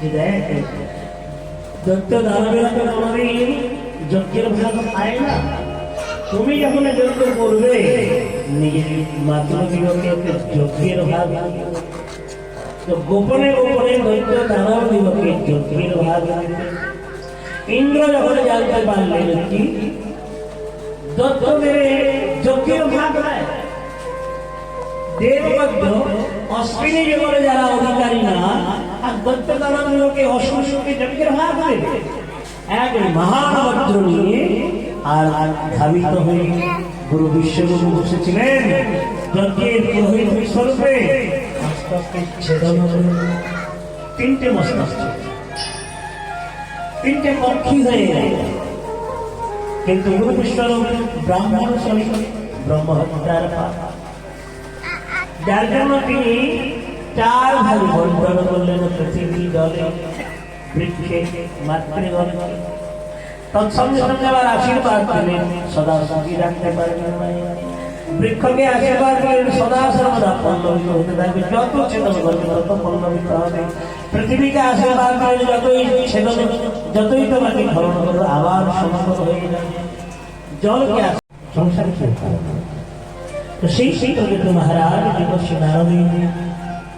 যে দেখ দত্ত দানবেরা তো আমাদের যজ্ঞের ভাগ পায় না তুমি যখন যজ্ঞ করবে নিজের মাতৃদিগকে যজ্ঞের ভাগ দিবে। তো গোপনে গোপনে দৈত্য দানব দিবকে যজ্ঞের ভাগ দিবে। ইন্দ্র যখন জানতে পারলেন কি দত্ত মেরে যজ্ঞের ভাগ হয় দেববদ্ধ অশ্বিনী জগতে যারা অধিকারী না তিনটে কিন্তু ব্রাহ্মণ তিনি চার ভাগ বন্টন করলেন পৃথিবী জলে, বৃক্ষে মাতৃগণে তৎসঙ্গে সঙ্গে আবার আশীর্বাদ দিলেন সদা সুখী রাখতে পারবেন বৃক্ষকে আশীর্বাদ দিলেন সদা সর্বদা পল্লবিত হতে থাকবে যত ছেদন করবে তত পল্লবিত হবে। পৃথিবীকে আশীর্বাদ দিলেন যতই ছেদন, যতই তোমাকে ধরণ করবে, আবার সমতল হয়ে যাবে। জলকে তো সেই সেই প্রকৃত মহারাজ দেবশ্রী নারদীন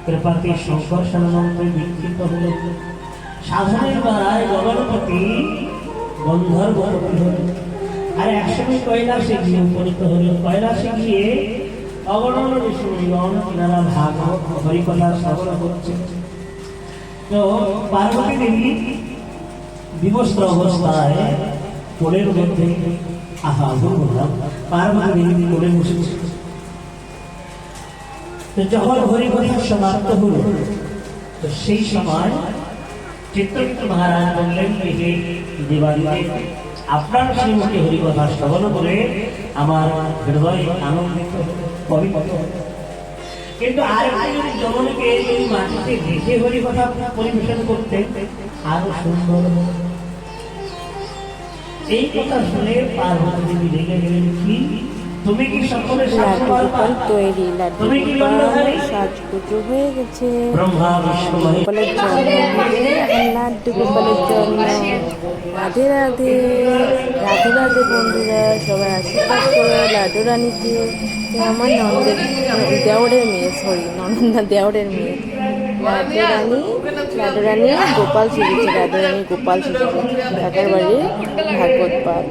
কৃপাতে শঙ্কর সানন্দে বিক্ষিপ্ত হল। সাধনের দ্বারায় গগনপতি গন্ধর্ব হল। আর একসময় কৈলাসে গিয়ে উপনীত হল। কৈলাসে গিয়ে অগণন ঋষিগণ তিনারা ভাগবত, হরিকথা শ্রবণ করছে। তো পার্বতী দেবী বিবস্ত্র অবস্থায় কোলের মধ্যে আহা বললাম পার্বতী দেবী কোলে বসেছে। তো যখন হরিকথা সমাপ্ত হল, তো সেই সময় চিত্রগুপ্ত মহারাজ বললেন হে দেবাদিদেব আপনার শ্রীমতী হরিকথা শ্রবণ করে আমার হৃদয় আনন্দিত, পবিত্র। কিন্তু আর যদি জননীকে যদি মাটিতে রেখে হরিকথা পরিবেশন করতে আরও সুন্দর এই কথা শুনে পার্বতী দেবী রেগে গেলেন কি তুমি কি সকলের লাড্ডু শাসনভার গোপাল পাও? তৈরি লাড্ডু তুমি কি গোপাল গন্ধধারী? সাজপুজো হয়ে গেছে। গোপালের জন্ম লাড্ডু গোপালের জন্ম। রাধে রাধে। রাধে রাধে বন্ধুরা সবাই আশীর্বাদ করে লাড্ডু রানীকে। আমার নন্দের দেওরের মেয়ে সরি নন্দা দেওরের মেয়ে। রানী রানী গোপাল লাড্ডু রানী গোপাল শিখেছে। কাকার বাড়ির ভাগবত পাঠ।